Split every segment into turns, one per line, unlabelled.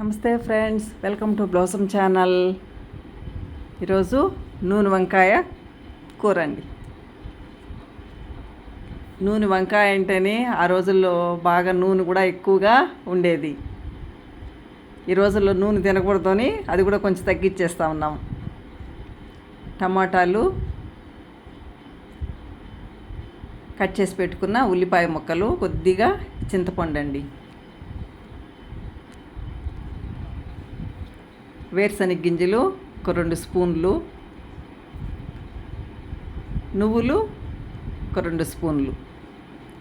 నమస్తే friends welcome to blossom channel. ఈరోజు నూనె వంకాయ కూర అండి నూనె వంకాయ అంటేనే ఆ రోజుల్లో బాగా నూనె కూడా ఎక్కువగా ఉండేది. ఈ రోజుల్లో నూనె తినకూడదని అది కూడా కొంచెం తగ్గించేస్తూ ఉన్నాం. టమాటాలు కట్ చేసి పెట్టుకున్న ఉల్లిపాయ ముక్కలు కొద్దిగా చింతపండు అండి. వేరుశనగ గింజలు ఒక రెండు స్పూన్లు. నువ్వులు ఒక రెండు స్పూన్లు.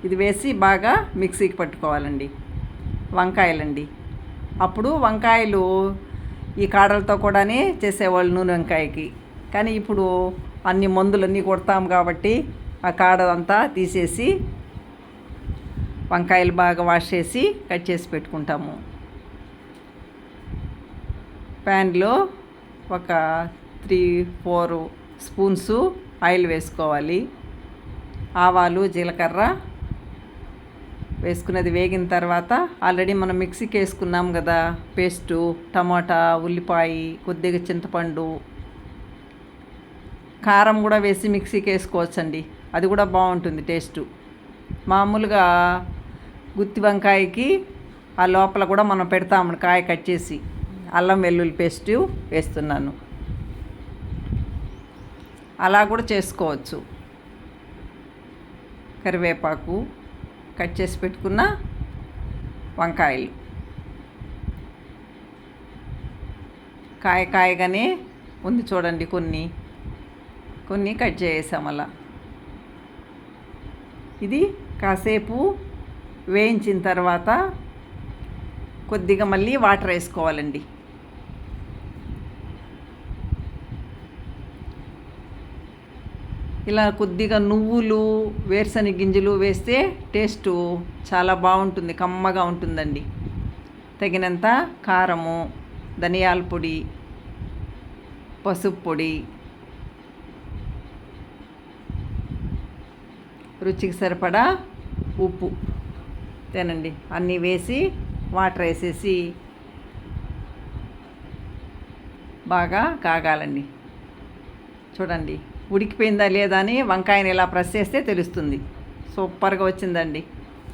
ఇది వేసి బాగా మిక్సీకి పట్టుకోవాలండి. వంకాయలండి. అప్పుడు వంకాయలు ఈ కాడలతో కూడానే చేసేవాళ్ళు నూనె వంకాయకి. కానీ ఇప్పుడు అన్ని మందులన్నీ కొడతాం కాబట్టి ఆ కాడ అంతా తీసేసి వంకాయలు బాగా వాష్ చేసి కట్ చేసి పెట్టుకుంటాము. ప్యాన్లో ఒక త్రీ ఫోర్ స్పూన్స్ ఆయిల్ వేసుకోవాలి. ఆవాలు జీలకర్ర వేసుకున్నది వేగిన తర్వాత ఆల్రెడీ మనం మిక్సీకి వేసుకున్నాం కదా పేస్టు టమాటా ఉల్లిపాయ కొద్దిగా చింతపండు. కారం కూడా వేసి మిక్సీకి వేసుకోవచ్చండి. అది కూడా బాగుంటుంది టేస్టు. మామూలుగా గుత్తి వంకాయకి ఆ లోపల కూడా మనం పెడతాము కాయ కట్ చేసి. అల్లం వెల్లుల్లి పేస్ట్ వేస్తున్నాను. అలా కూడా చేసుకోవచ్చు. కరివేపాకు కట్ చేసి పెట్టుకున్న వంకాయలు. కాయ కాయగానే ఉంది చూడండి కొన్ని. కొన్ని కట్ చేసాం అలా. ఇది కాసేపు వేయించిన తర్వాత కొద్దిగా మళ్ళీ వాటర్ వేసుకోవాలండి. ఇలా కొద్దిగా నువ్వులు వేరుశనగ గింజలు వేస్తే టేస్ట్ చాలా బాగుంటుంది కమ్మగా ఉంటుందండి. తగినంత కారము ధనియాల పొడి పసుపు పొడి రుచికి సరిపడా ఉప్పు. తినండి. అన్నీ వేసి వాటర్ వేసేసి బాగా కాగాలండి. చూడండి. ఉడికిపోయిందా లేదా అని వంకాయని ఇలా ప్రెస్ చేస్తే తెలుస్తుంది. సూపర్గా వచ్చిందండి.